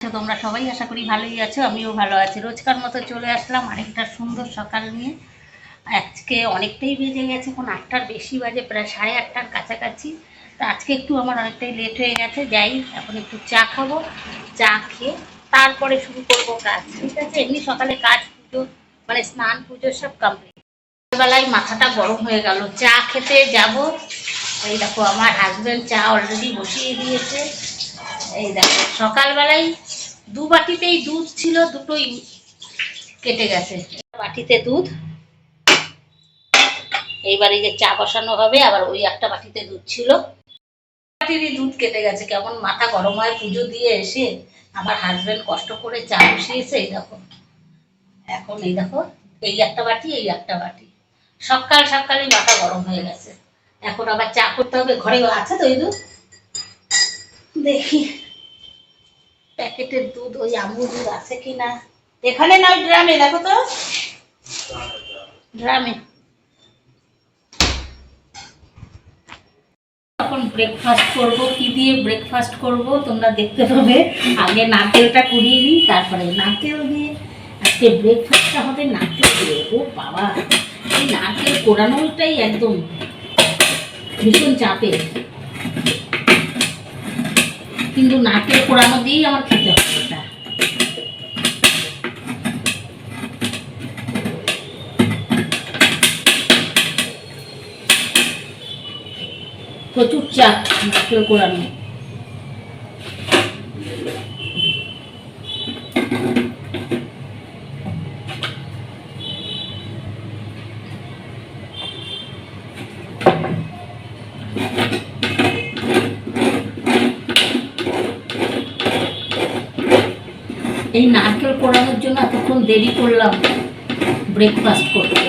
তো তোমরা সবাই আশা করি ভালোই আছো, আমিও ভালো আছি। রোজকার মতো চলে আসলাম আরেকটা সুন্দর সকাল নিয়ে। আজকে অনেকটাই বেজে গেছে, এখন আটটার বেশি বাজে, প্রায় সাড়ে আটটার কাছাকাছি। তো আজকে একটু আমার অনেকটাই লেট হয়ে গেছে, যাই, এখন একটু চা খাব, চা খেয়ে তারপরে শুরু করব কাজ, ঠিক আছে? এমনি সকালে কাজ, পুজো মানে স্নান, পুজো সব কমপ্লিট সকালবেলায় মাথাটা গরম হয়ে গেল, চা খেতে যাব। এই দেখো, আমার হাজব্যান্ড চা অলরেডি বসিয়ে দিয়েছে। এই দেখো, সকালবেলায় দু বাটিতেই দুধ ছিল, দুটোই কেটে গেছে। বাটিতে দুধ। এইবার এই যে চা বসানো হবে, আবার ওই একটা বাটিতে দুধ ছিল। বাটিরই দুধ কেটে গেছে, কেমন মাথা গরম হয় পুজো দিয়ে এসে। আমার হাজবেন্ড কষ্ট করে চা বসিয়েছে, এই দেখো। এখন এই দেখো, এই একটা বাটি, এই একটা বাটি। সকাল সকালই মাথা গরম হয়ে গেছে। এখন আবার চা করতে হবে, ঘরে আছে তো এই দুধ? দেখি। প্যাকেটের দুধ ওই আমুল দুধ আছে কিনা? এখানে না ড্রামে, দেখো তো। ড্রামে। এখন ব্রেকফাস্ট করব, কি দিয়ে ব্রেকফাস্ট করব, তোমরা দেখতে পাবে। আগে নারকেলটা কুড়িয়ে নিই, তারপরে নারকেল দিয়ে। আজকে ব্রেকফাস্টটা হবে নারকেল দিয়ে। ও বাবা, এই নারকেল কোরানোটাই একদম ভীষণ চাপের। কিন্তু নাকের কোরানো দিয়েই আমার খেতে হবে প্রচুর চাপ নাকের কোরানো এই নারকেল কোড়ানোর জন্য এতক্ষণ দেরি করলাম ব্রেকফাস্ট করতে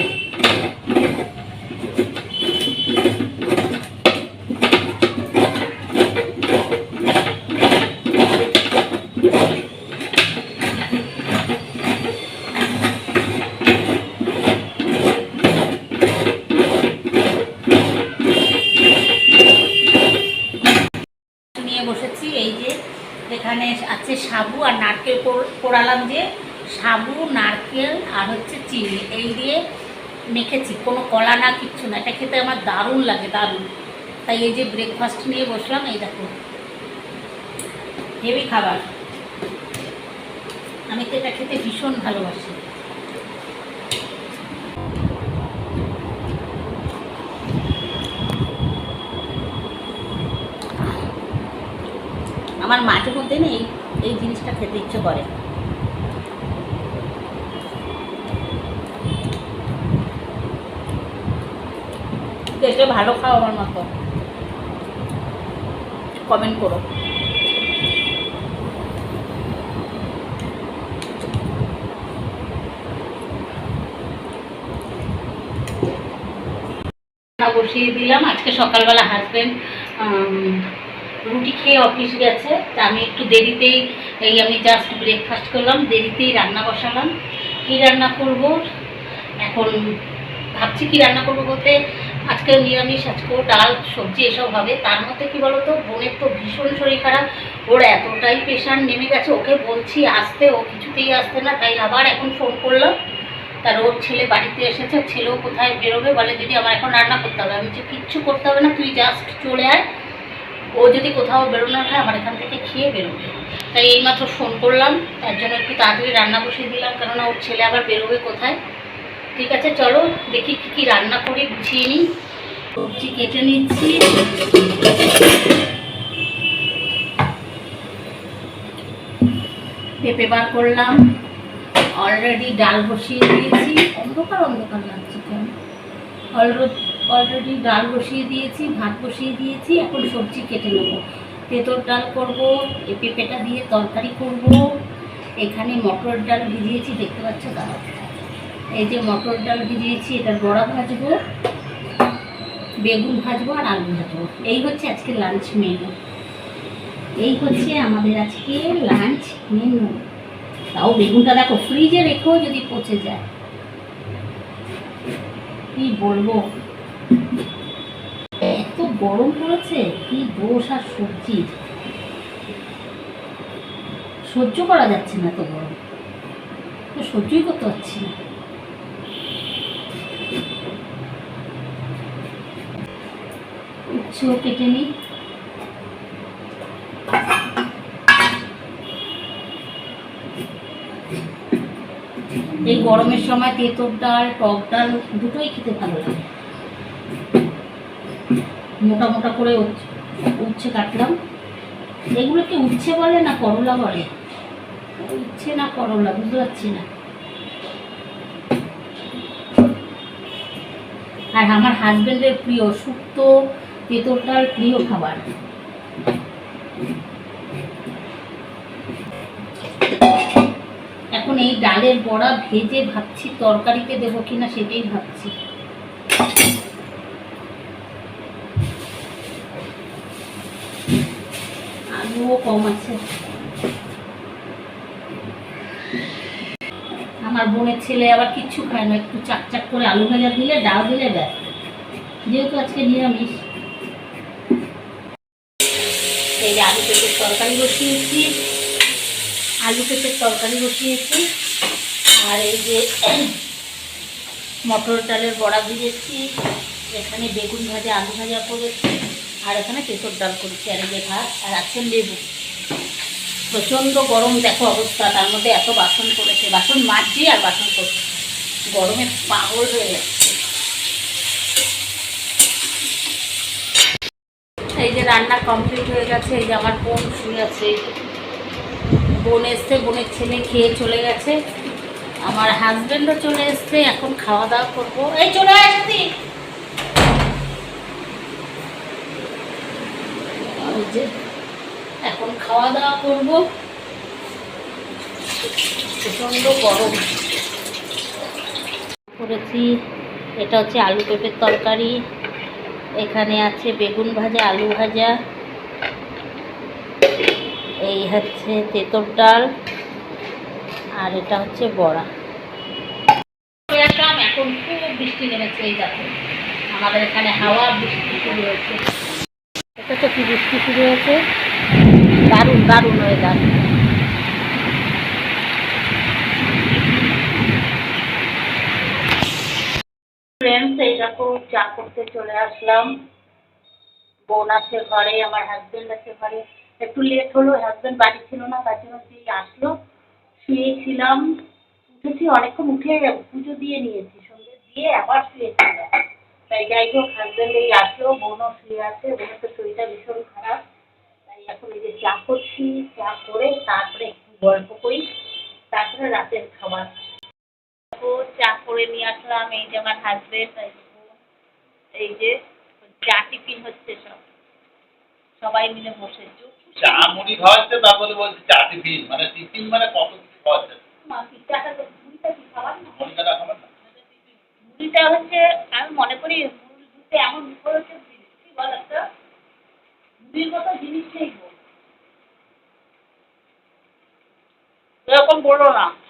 নিয়ে বসেছি এই যে এখানে আছে সাবু আর নারকেল পোড়ালাম যে সাবু, নারকেল আর হচ্ছে চিনি। এই দিয়ে মেখেছি। কোনো কলা না, কিচ্ছু না। এটা খেতে আমার দারুণ লাগে, দারুণ। তাই এই যে ব্রেকফাস্ট নিয়ে বসলাম, এই দেখো। হেভি খাবার। আমি তো এটা খেতে ভীষণ ভালোবাসি। আমার মাঝে মধ্যে নেই এই জিনিসটা খেতে ইচ্ছে করে। দেখলে ভালো খাও আমার মতো। কমেন্ট করো। বসিয়ে দিলাম। আজকে সকালবেলা হাজবেন্ড রুটি খেয়ে অফিস গেছে, তা আমি একটু দেরিতেই, এই আমি জাস্ট ব্রেকফাস্ট করলাম, দেরিতেই রান্না বসালাম। কী রান্না করব? এখন ভাবছি কি রান্না করব বলতে আজকে নিরামিষ, আজকেও ডাল, সবজি, এসব হবে। তার মধ্যে কি বলতো, বোনের তো ভীষণ শরীর খারাপ, ওর এতটাই প্রেশার নেমে গেছে, ওকে বলছি আসতে, ও কিছুতেই আসতে না, তাই আবার এখন ফোন করলাম। তার ওর ছেলে বাড়িতে এসেছে, ছেলেও কোথায় বেরোবে বলে, দিদি, আমার এখন রান্না করতে হবে। আমি যে কিচ্ছু করতে হবে না, তুই জাস্ট চলে আয়। ও যদি কোথাও বেরোনোর হয়, আমার এখান থেকে খেয়ে বেরোবে। তাই এইমাত্র ফোন করলাম, তার জন্য একটু তাড়াতাড়ি রান্না বসিয়ে দিলাম, কেননা ওর ছেলে আবার বেরোবে কোথায়? ঠিক আছে, চলো দেখি কী কী রান্না করে গুছিয়ে নিই। সবজি কেটে নিচ্ছি। পেঁপে বার করলাম। অলরেডি ডাল বসিয়ে দিয়েছি। অন্ধকার অন্ধকার লাগছে কেন? অলরেডি ডাল বসিয়ে দিয়েছি, ভাত বসিয়ে দিয়েছি, এখন সবজি কেটে নেব। তেঁতর ডাল করব এ পেঁপেটা দিয়ে তরকারি করব। এখানে মটর ডাল ভিজিয়েছি, দেখতে পাচ্ছ দাঁড়াও এই যে মটর ডাল ভিজিয়েছি, এটার বড়া ভাজবো, বেগুন ভাজবো আর আলু ভাজবো। এই হচ্ছে আজকে লাঞ্চ মেনু এই হচ্ছে আমাদের আজকে লাঞ্চ মেনু তাও বেগুনটা দেখো ফ্রিজে রেখেও যদি পচে যায়। কি বলব? গরম পড়েছে? কি দোষ আর সবজির সহ্য করা যাচ্ছে না তো গরম। তো সহ্যই করতে পারছি না। কেটে নিই। এই গরমের সময় তেঁতর ডাল, টক ডাল দুটোই খেতে ভালো লাগে। মোটা মোটা করে উচ্ছে কাটলাম। এগুলোকে উচ্ছে বলে না করলা বলে? উচ্ছে না করলা, বুঝতে পারছি না। আর আমার হাজবেন্ডের প্রিয় শুক্তো তেঁতর প্রিয় খাবার। এখন এই ডালের বড়া ভেজে ভাবছি, তরকারিতে দেবো কিনা সেটাই ভাবছি। আলুও কম আছে। আমার বোনের ছেলে আবার কিচ্ছু খায় না, একটু চাক চাক করে আলু ভাজা দিলে, ডাল দিলে ব্যাস। যেহেতু আজকে নিরামিষ। এই যে আলু পেঁপের তরকারি বসিয়েছি। আলু পেঁপের তরকারি বসিয়েছি। আর এই যে মটর ডালের বড়া ভিজেছি এখানে বেগুন ভাজা, আলু ভাজা করেছি। আর এখানে তেঁতর ডাল করেছি, আর এই ভাত, আর আছেন লেবু। প্রচণ্ড গরম, দেখো অবস্থা, তার মধ্যে এত বাসন করেছে বাসন মাজছি আর বাসন করছে। গরমে পাগল হয়ে যাচ্ছে। এই যে রান্না কমপ্লিট হয়ে গেছে, এই যে আমার বোন শুয়ে আছে। বোন এসছে, বোনের ছেলে খেয়ে চলে গেছে। আমার হাজবেন্ডও চলে এসছে, এখন খাওয়া দাওয়া করব। এই চলে আসছি! ওই যে, এখন খাওয়া দাওয়া করব। প্রচণ্ড গরম। করেছি, এটা হচ্ছে আলু পেঁপের তরকারি। এখানে আছে বেগুন ভাজা, আলু ভাজা। এই হচ্ছে তেঁতর ডাল, আর এটা হচ্ছে বড়া। এখন খুব বৃষ্টি নেমেছে এই দেখো আমাদের এখানে হাওয়া বৃষ্টি শুরু হয়েছে। এটা তো কি বৃষ্টি শুরু হয়েছে? দারুণ দারুণ ওয়েদার ফ্রেন্ডস এই দেখো চা করতে চলে আসলাম। বোন আছে ঘরে, আমার হাজবেন্ড আছে ঘরে। একটু লেট হলো হাজবেন্ড বাড়ি ছিল না, তার জন্য সেই আসলো। শুয়েছিলাম, উঠেছি, অনেকক্ষণ উঠে পুজো দিয়ে নিয়েছি সন্ধ্যে দিয়ে আবার শুয়েছিলাম। তাই যাই হোক হাজবেন্ড এই আসলো, বোনও শুয়ে আছে, বোনের তো শরীরটা ভীষণ খারাপ তাই এখন এই যে চা করছি চা করে তারপরে একটু গল্প করি। তারপরে রাতের খাবার। তো চা করে নিয়ে আসলাম এই যে আমার হাজবেন্ড এই যে চা টিফিন হচ্ছে সব। সবাই মিলে বসে। চা মুড়ি খাওয়াচ্ছে তারপরে বলছে চা টিফিন মানে টিফিন মানে কত কিছু খাওয়াচ্ছে? তো মুড়িটা হচ্ছে আমি মনে করি মুড়িতে এমন বিপদ হচ্ছে বল একটা মুড়ির মতো জিনিস নেই গো। এরকম বলো না তার মতো